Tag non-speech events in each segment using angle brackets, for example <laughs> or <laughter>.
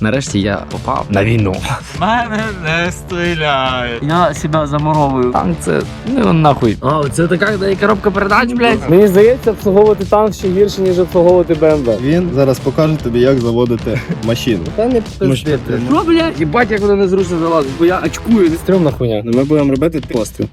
Нарешті я попав на війну. Мене не стріляє. Я себя замуровую. Танк це ну нахуй. А, це така де коробка передач, блядь. Мені здається, обслуговувати танк ще гірше, ніж обслуговувати БМВ. Він зараз покаже тобі, як заводити машину. Та не пиздити. Що, блядь? Їбать, як воно незручно залазить, бо я очкую. Стрьомна хуйня. Ну, Ми будемо робити постріл.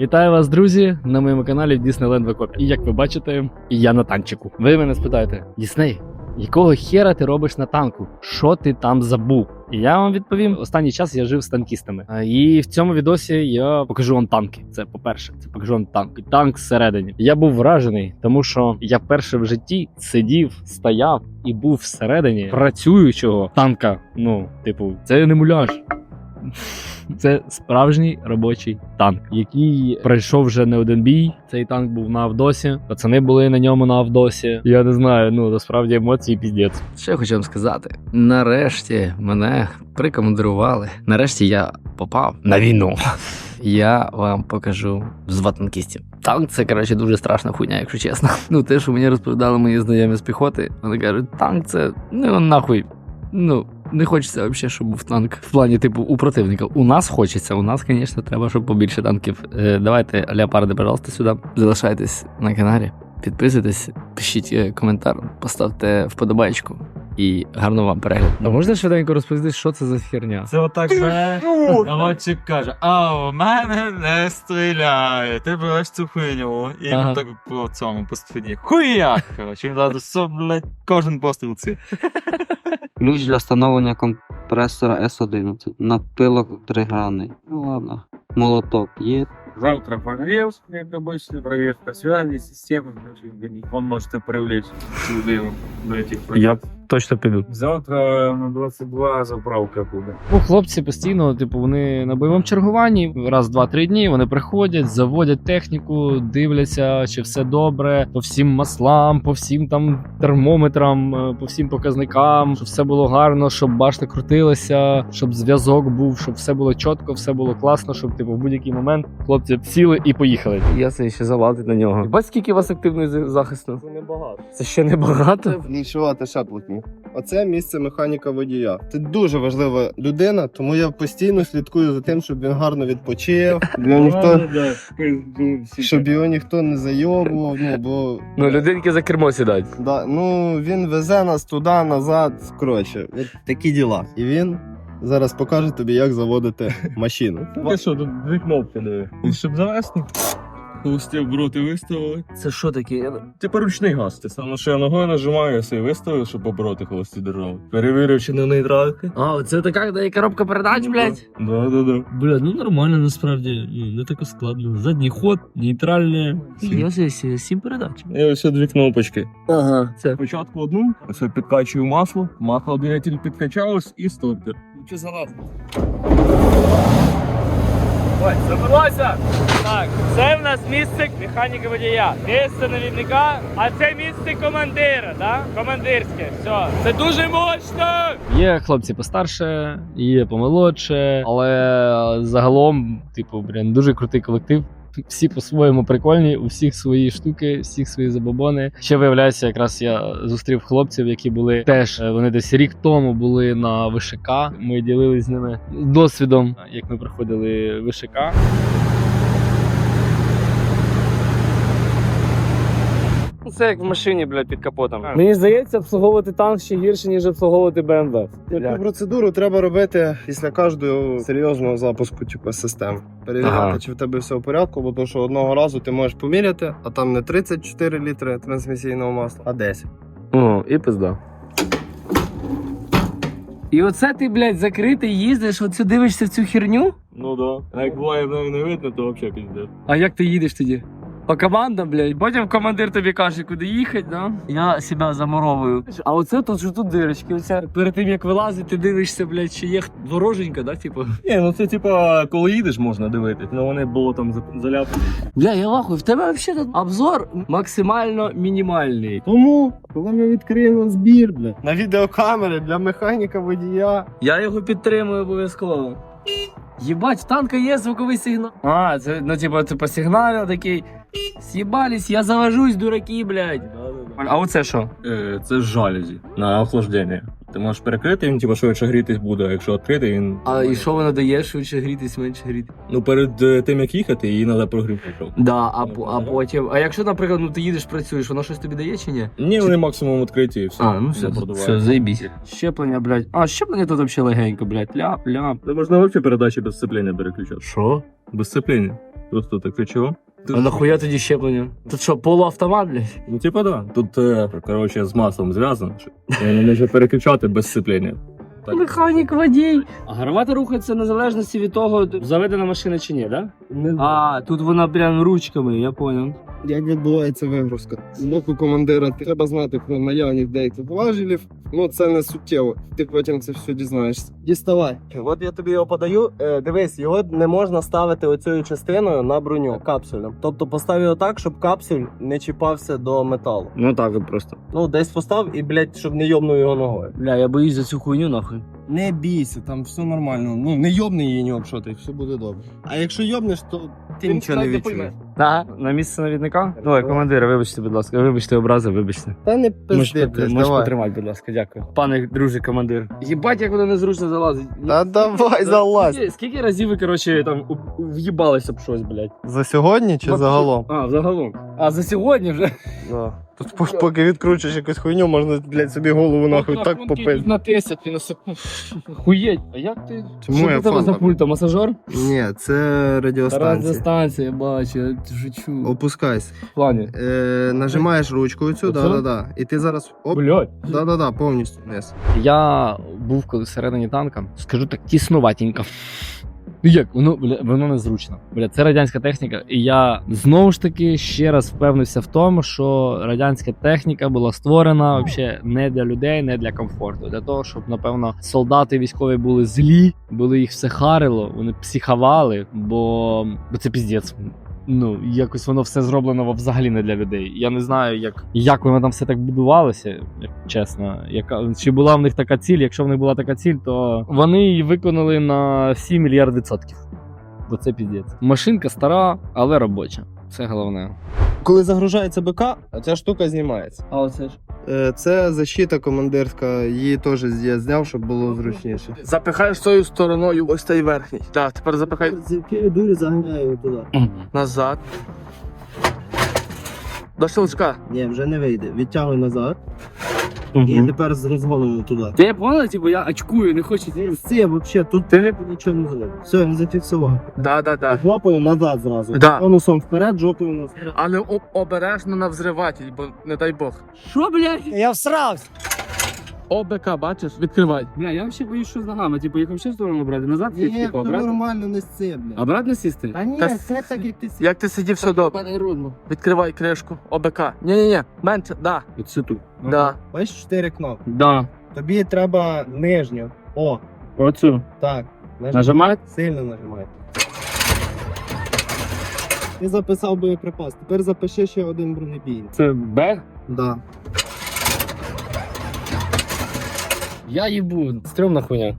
Вітаю вас, друзі, на моєму каналі Disneyland Викоп. І як ви бачите, я на танчику. Ви мене спитаєте, Дісней, якого хера ти робиш на танку? Що ти там забув? І я вам відповім: останній час я жив з танкістами. І в цьому відосі я покажу вам танки. Це по-перше, це покажу вам танк. І Танк всередині. Я був вражений, тому що я вперше в житті сидів, стояв і був всередині працюючого танка. Ну, типу, це не муляж. Це справжній робочий танк, який пройшов вже не один бій. Цей танк був на Авдосі. Пацани були на ньому на Авдосі. Я не знаю, ну насправді емоції піздець. Що я хочу вам сказати? Нарешті мене прикомандирували. Нарешті я попав на війну. Я вам покажу з танкістів. Танк це коротше дуже страшна хуйня, якщо чесно. Ну те, що мені розповідали мої знайомі з піхоти, вони кажуть, танк це ну нахуй. Ну. Не хочеться взагалі, щоб був танк в плані типу у противника. У нас хочеться. У нас, звісно, треба, щоб побільше танків. Е, давайте, леопарди, пожалуйста, сюди. Залишайтесь на каналі, підписуйтесь, пишіть е, коментар, поставте вподобайку і гарного вам перегляду. А можна швиденько розповісти, що це за херня? Це отак наводчик каже, а у мене не стріляє. Ти береш цю хуйню і Ага. так по цьому по спині. Хуяк! Коротше, він зразу блядь, кожен постріл це. <laughs> Ключ для встановлення компресора S11. Напилок тригранний. Ну ладно. Молоток є. Завтра прогрев, как обычно, проверка связи, системы. Он может и привлечь сюда до этих Я точно піду. Завтра на 22 заправка буде. Ну, хлопці постійно, типу, вони на бойовому чергуванні раз, два, три дні. Вони приходять, заводять техніку, дивляться, чи все добре, по всім маслам, по всім там термометрам, е, по всім показникам, щоб все було гарно, щоб башта крутилася, щоб зв'язок був, щоб все було чітко, все було класно, щоб типу в будь-який момент хлопці сіли і поїхали. Я це ще залазить на нього. Бать, скільки у вас активної захисту? Це небагато. Це ще не багато. Відчувати ще плотні. Оце місце механіка водія. Ти дуже важлива людина, тому я постійно слідкую за тим, щоб він гарно відпочив, <laughs> щоб його ніхто, щоб його ніхто не зайобував. Ну бо Ну, людинки за кермо сідають. да, ну він везе нас туди, назад. Коротше, от такі діла. І він зараз покаже тобі, як заводити машину. Ти що, тут дві кнопки диви. Щоб завести, холостів броти виставили. Це що таке? Типа ручний газ. Ти сам ще ногою нажимаєш і виставив, щоб обороти холості держали. Перевірив, чи не нейтралки. А, це така де коробка передач, блядь. Да, да, да. Бля, ну нормально насправді, ну не так складно. Задній ход, нейтральне. Я сі сім передач. І ось дві кнопочки. Ага. Це Спочатку одну, ось я підкачую масло, масло двигатель підкачалось і стопер. Що залазить? Ой, забилося! Так, це в нас місце механіка водія. Місце навідника, а це місце командира, да? Командирське. Все. Це дуже мощно! Є хлопці постарше, є помолодше, але загалом, типу, блін, дуже крутий колектив. Всі по-своєму прикольні, у всіх свої штуки, всіх свої забобони. Ще виявляється, якраз я зустрів хлопців, які були теж е, вони десь рік тому були на ВШК. Ми ділились з ними досвідом, як ми проходили ВШК. Це як в машині, блядь, під капотом. Мені здається, обслуговувати танк ще гірше, ніж обслуговувати БМВ. Таку процедуру треба робити після кожного серйозного запуску типу, систем. Перевіряти, Ага. чи в тебе все в порядку, бо то, що одного разу ти можеш поміряти, а там не 34 літри трансмісійного масла, а 10. О, і пизда. І оце ти, блядь, закритий їздиш, оцю дивишся в цю херню? Ну да. А як буває в мене не видно, то взагалі піздець. А як ти їдеш тоді? По командам, блядь. Потім командир тобі каже, куди їхати, да? Я себе замуровую. А оце тут що тут дирочки. Оце перед тим як вилазити, ти дивишся, блядь, чи є вороженька, да, типу. Ні, ну це типа, коли їдеш, можна дивитись. Ну вони було там заляпані. Бля, я лахую, в тебе взагалі тут обзор максимально мінімальний. Тому, коли ми відкриємо збір, бля, на відеокамери для механіка водія. Я його підтримую обов'язково. Єбать, в танка є звуковий сигнал. А, це, ну, типу, типу, сигнал такий. Съебались, я завожусь, дураки, блядь. А оце що? Е, Це жалюзі на охлаждення. Ти можеш перекрити, він типу швидше грітись буде, а якщо відкрити, він. А і що вона дає? Швидше грітись, менше гріти. Ну перед е, тим як їхати, її треба прогріти. Да, а, по- а потім. А якщо, наприклад, ну ти їдеш, працюєш, воно щось тобі дає чи ні? Ні, вони максимум відкриті і все. А, ну все, все, заєбісь. Щеплення, блядь. А, щеплення тут взагалі легенько, блядь. Ляп, ляп. Це можна взагалі передачі без сцеплення переключати. Що? Без сцеплення. Просто так ключово. А нахуя тоді щеплення? Тут що, полуавтомат, блядь? Ну, типа, да. Тут, е, коротше, з маслом зв'язано. що Я не можу переключати без сцеплення. Так. Механік водій. А гармата рухається незалежності від того, заведена машина чи ні, да? Не А, тут вона прям ручками, я понял. Як відбувається вигрузка? З боку командира треба знати про наявність деяких важелів. Ну це не суттєво. Ти потім це все дізнаєшся. Діставай. От я тобі його подаю. Е, дивись, його не можна ставити оцією частиною на броню капсулем. Тобто постав його так, щоб капсуль не чіпався до металу. Ну так от просто. Ну десь постав і, блядь, щоб не йобнув його ногою. Бля, я боюсь за цю хуйню нахуй. Не бійся, там все нормально. Ну не йобни її ні об що, все буде добре. А якщо йобнеш, то ти нічого не відчуєш. Ага, на місце навідника. Давай, командире, вибачте, будь ласка, вибачте образи, вибачте. Та не пизди, блядь, можеш давай. потримати, будь ласка, дякую. Пане друже командир. Єбать, як воно незручно залазить. Та давай, залазь. Скільки, скільки разів ви, коротше, там у- в'їбалися об щось, блядь? За сьогодні чи загалом? А, загалом. А за сьогодні вже? Да. Тут по- поки відкручуєш якусь хуйню, можна, блядь, собі голову нахуй так попити. На 10 на. Хуєть. А як ти? Чому Що я у тебе фан за там? пультом? Масажер? Ні, це радіостанція. Радіостанція, я бачу, я шучу. Опускайся. В плані. Е, нажимаєш ручку цю, Оце? да-да-да. І ти зараз оп, Блядь. да-да-да, повністю вниз. Я був коли всередині танка, скажу так, тіснуватенько. Ну як, воно, бля, воно незручно. Бля, це радянська техніка. І я знову ж таки ще раз впевнився в тому, що радянська техніка була створена вообще не для людей, не для комфорту. Для того, щоб, напевно, солдати військові були злі, були їх все харило, вони психовали, бо, бо це піздець. Ну, якось воно все зроблено взагалі не для людей. Я не знаю, як, як воно там все так будувалося, як чесно. Яка, чи була в них така ціль? Якщо в них була така ціль, то вони її виконали на 7 мільярд відсотків. Бо це піздець. Машинка стара, але робоча. Це головне. Коли загружається БК, ця штука знімається. А оце ж. Е, це защита командирська, її теж я зняв, щоб було зручніше. Запихаєш тою стороною ось цей верхній. Так, тепер запихай З якої дурі заганяю туди. назад. До щелчка. Ні, вже не вийде. Відтягуй назад. І тепер з розгоном туди. Ти поняла, типу, я очкую, не хочу. Це взагалі, тут ти нічого не зробив. Все, він зафіксував. Да, да, да. Жопою назад зразу. Да. Конусом вперед, жопою назад. Але обережно на взриватель, бо не дай Бог. Що, блядь? Я всрався. ОБК, бачиш, відкривай. Бля, я взагалі боюсь, що з ногами. Типу, їх взагалі в сторону брати, назад Ні, типу, це обратно. нормально не це, блядь. Обратно сісти? Та ні, Та це так, як ти сі- Як ти сидів, все добре. Відкривай кришку, ОБК. Ні-ні-ні, менше, да, Оце тут. да. Бачиш чотири кнопки. Да. Тобі треба нижню. О, Оцю. так. Нажимай. Нажимай. Сильно нажимай. Ти записав боєприпас. Тепер запиши ще один бронебій. Це Б? Да. Я їбу, стрьомна хуйня.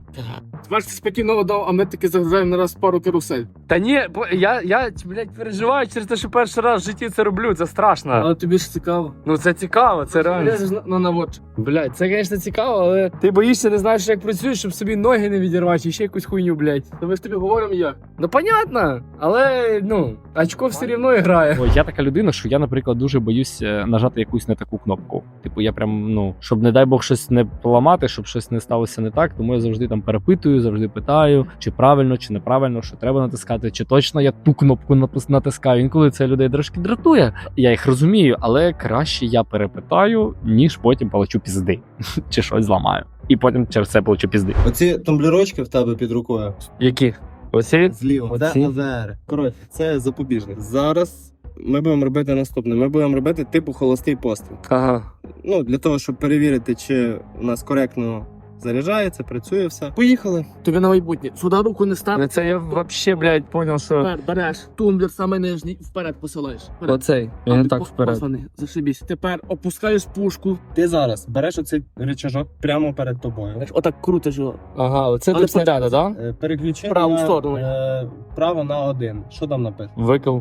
Бачиш, ти спокійно дав, а ми таки загрузаємо на раз пару карусель. Та ні, бо я, я блядь, переживаю через те, що перший раз в житті це роблю, це страшно. Але тобі ж цікаво. Ну це цікаво, це реально. Лезеш на, на наводчик. Блядь, це, звісно, цікаво, але ти боїшся, не знаєш, як працюєш, щоб собі ноги не відірвати, і ще якусь хуйню, блядь. То ми ж тобі говоримо як. Ну, понятно, але ну, очко все рівно грає. О, я така людина, що я, наприклад, дуже боюсь е, нажати якусь не таку кнопку. Типу, я прям, ну, щоб, не дай Бог, щось не поламати, щоб щось не сталося не так, тому я завжди там перепитую, завжди питаю, чи правильно, чи неправильно, що треба натискати, чи точно я ту кнопку натискаю. Інколи це людей трошки дратує. Я їх розумію, але краще я перепитаю, ніж потім получу пізди, <laughs> чи щось зламаю. І потім через це получу пізди. Оці тумблерочки в тебе під рукою. Які? Оці? Зліва. Це Оці? АВР. Коротше, це запобіжник. Зараз ми будемо робити наступне. Ми будемо робити типу холостий постріл. Ага. Ну, для того, щоб перевірити, чи у нас коректно заряджається, працює все. Поїхали. Тобі на майбутнє. Сюди руку не став. Це я вообще, блядь, понял, що. Тепер береш тумблер саме нижній, вперед посилаєш. Вперед. Оцей. А, Я не так по- вперед. посланий, Зашибісь. Тепер опускаєш пушку. Ти зараз береш оцей рычажок прямо перед тобою. Знаєш, Отак крутиш його. Ага, оце Але це- снаряда, да? Е, Переключи Праву на, сторону. Е, право на один. Що там написано? Викл.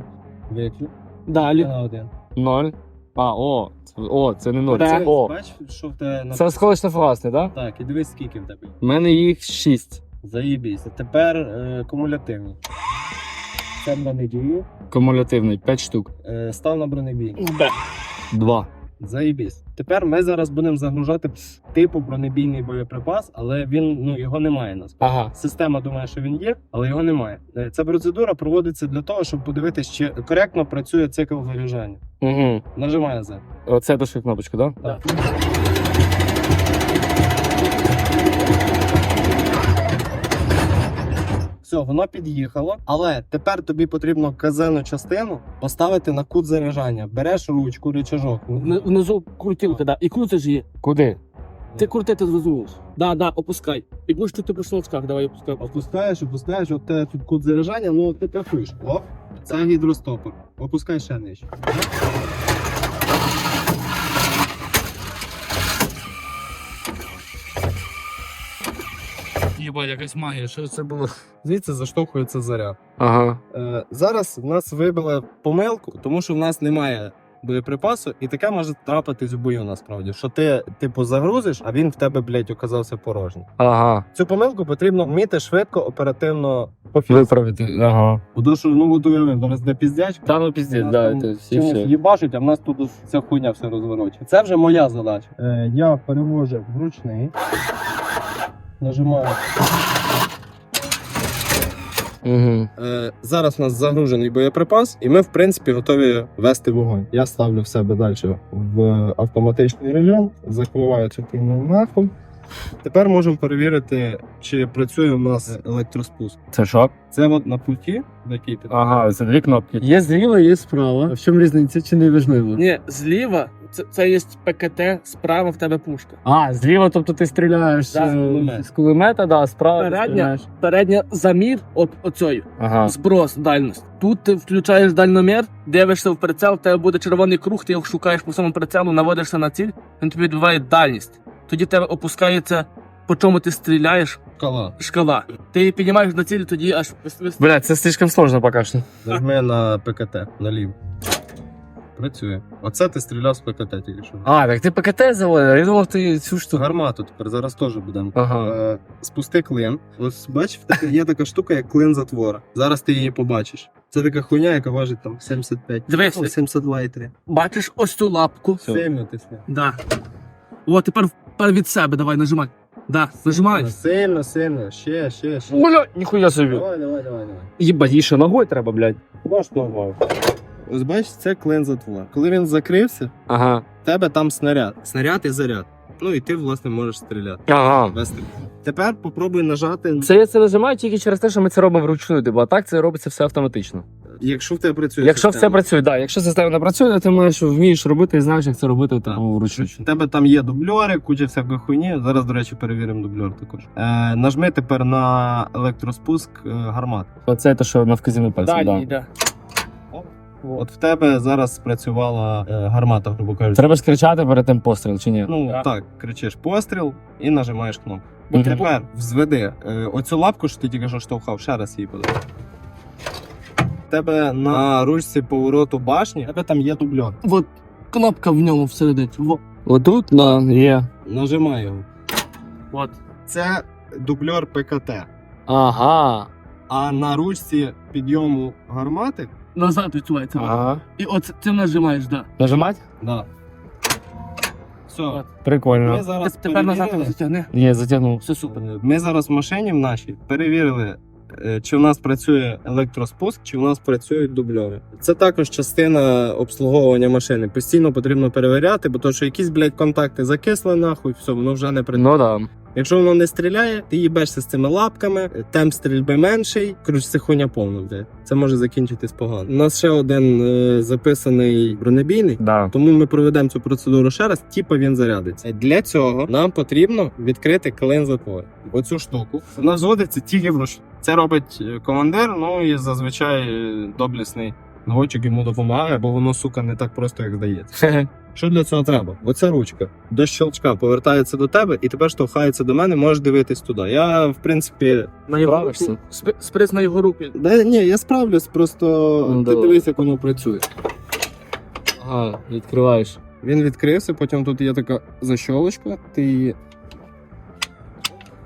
Виклю. Далі. На один. Ноль. А, о, о, це не ноль. Це- Це о. Бач, що в тебе на Це осколочно фугасний, так? так, і дивись, скільки в тебе. У мене їх шість. Заїбійся. Тепер е, кумулятивні. Це бронебій. Кумулятивний, п'ять штук. Е, став на бронебій. Два. Заїбісь. Тепер ми зараз будемо загружати типу бронебійний боєприпас, але він ну його немає насправді. Ага. Система думає, що він є, але його немає. Е, Ця процедура проводиться для того, щоб подивитися, чи коректно працює цикл заряджання. Угу. Нажимає за. Оце дошли кнопочку, так? Так. Все, воно під'їхало, але тепер тобі потрібно казенну частину поставити на кут заряджання. Береш ручку, рычажок. Вни- Внизу крутілка, да. І крутиш її. Куди? Ти крутити зрозумієш. Да, да, опускай. І будеш тут ти по шовчках, давай опускай. Опускаєш, опускаєш, от тебе тут кут заряджання, ну ти кайфуєш. Оп, це гідростопор. Опускай ще нижче. Єба, якась магія, що це було? Звідси заштовхується заряд. Ага. Е, зараз в нас вибили помилку, тому що в нас немає боєприпасу, і таке може трапитись в бою насправді. Що ти, типу, загрузиш, а він в тебе, блядь, оказався порожній. Ага. Цю помилку потрібно вміти швидко, оперативно. Виправити. Ага. Тому що, ну, от уяви, зараз де піздяч, Та ну піздець, Нас да, там це всі чимось все. їбашить, а в нас тут ця хуйня все розворочує. Це вже моя задача. Е, я перевожу в ручний. Нажимаю. Угу. Е, зараз у нас загружений боєприпас, і ми, в принципі, готові вести вогонь. Я ставлю в себе далі в автоматичний режим, закриваю цю нахуй. Тепер можемо перевірити, чи працює у нас електроспуск. Це що? Це от на путі, на який ти Ага, це дві кнопки. Є зліва, є справа. А в чому різниця чи не важливо? Ні, зліва це, це є ПКТ, справа в тебе пушка. А, зліва, тобто ти стріляєш Да, е, з кулемета. з кулемета, да, справа. ти Передня, стріляєш. передня замір от оцею. Ага. Зброс, дальність. Тут ти включаєш дальномір, дивишся в прицел, в тебе буде червоний круг, ти його шукаєш по самому прицелу, наводишся на ціль, він тобі відбиває дальність. Тоді тебе опускається, по чому ти стріляєш, шкала. шкала. Ти її піднімаєш на ціль, тоді аж Бля, це слишком сложно поки що. Нажми на ПКТ наліво. Працює. Оце ти стріляв з ПКТ тільки що. А, так ти ПКТ заводив? Я думав, ти цю штуку. Гармату тепер зараз теж будемо. Ага. Е, спусти клин. Ось бачиш, в тебе є така штука, як клин затвора. Зараз ти її побачиш. Це така хуйня, яка важить там 75. Дивись. ну, 72 і 3. бачиш ось цю лапку. Сильно тисни. Да. О, тепер від себе, давай, нажимай. Да, нажимай. Сильно, сильно. Ще, ще, ще. Бля, ніхуя собі. Давай, давай, давай, давай. Їбать, їй ще ногою треба, блядь. Хіба ногою. Ось бачиш, це клин затвор. Коли він закрився, Ага. в тебе там снаряд. Снаряд і заряд. Ну і ти, власне, можеш стріляти. Ага. Вести. Тепер попробуй нажати. Це я це нажимаю тільки через те, що ми це робимо вручну, типу, а так це робиться все автоматично. Якщо в тебе працює. Якщо все система. працює, да. Якщо система не працює, то ти маєш вмієш робити і знаєш, як це робити типу, вручну. У тебе там є дубльори, куча всякої хуйні. Зараз, до речі, перевіримо дубльор також. Е, нажми тепер на електроспуск е, гармат. Оце те, що на вказівний пальці. Да. да. От в тебе зараз спрацювала е, гармата, грубо кажучи. Треба ж кричати перед тим постріл, чи ні? Ну Так. так, кричиш постріл і нажимаєш кнопку. Мгм. Тепер взведи е, оцю лапку, що ти тільки що штовхав, ще раз її подай. В тебе на ручці повороту башні, в тебе там є дубльор. От кнопка в ньому всередині. Во. Отут, да, є. Нажимай його. От. Це дубльор ПКТ. Ага. А на ручці підйому гармати, Назад відсувається. Ага. І от цим нажимаєш, да. Нажимать? да. Все. От. Прикольно. Ми зараз Тепер назад перевірили. затягни. Є, затягнув. Все супер. Ми зараз в машині в нашій перевірили, е, чи у нас працює електроспуск, чи у нас працюють дубльори. Це також частина обслуговування машини. Постійно потрібно перевіряти, бо то, що якісь, блядь, контакти закисли нахуй, все, воно вже не працює. Ну да. Якщо воно не стріляє, ти їбешся з цими лапками, темп стрільби менший, коротше, це хуйня повна, блядь. Це може закінчитись погано. У нас ще один е, записаний бронебійний. Да. Тому ми проведемо цю процедуру ще раз, типа він зарядиться. Для цього нам потрібно відкрити клин затвор. Оцю штуку. Вона зводиться тільки вручну. Це робить е, командир, ну і зазвичай е, доблісний наводчик йому допомагає, бо воно, сука, не так просто, як здається. <laughs> Що для цього треба? Оця ручка до щелчка повертається до тебе і тепер штовхається до мене, можеш дивитись туди. Я, в принципі, На його Справишся? руку. Сприц на його руки. да, ні, я справлюсь, просто Ну, ти давай. дивись, як воно працює. А, відкриваєш. Він відкрився, потім тут є така защолочка, ти її.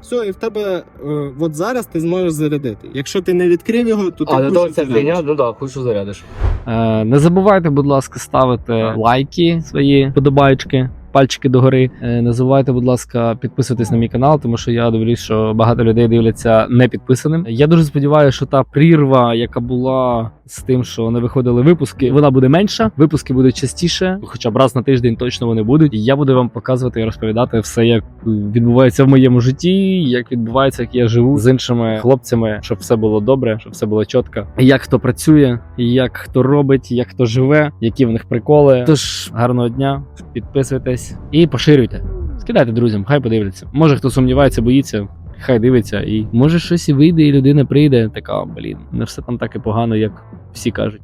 Все, і в тебе е, от зараз ти зможеш зарядити. Якщо ти не відкрив його, то ти А, до того фігня, ну да, хуй зарядиш. Е, не забувайте, будь ласка, ставити лайки свої подобаючки. Пальчики догори. Не забувайте, будь ласка, підписуватись на мій канал, тому що я дивлюсь, що багато людей дивляться не підписаним. Я дуже сподіваюся, що та прірва, яка була з тим, що не виходили випуски, вона буде менша. Випуски будуть частіше, хоча б раз на тиждень точно вони будуть. І я буду вам показувати і розповідати все, як відбувається в моєму житті, як відбувається, як я живу з іншими хлопцями, щоб все було добре, щоб все було чітко. Як хто працює, як хто робить, як хто живе, які в них приколи. Тож гарного дня, підписуйтесь і поширюйте. Скидайте друзям, хай подивляться. Може хто сумнівається, боїться. Хай дивиться, і може щось і вийде, і людина прийде. Така, блін, не все там так і погано, як всі кажуть.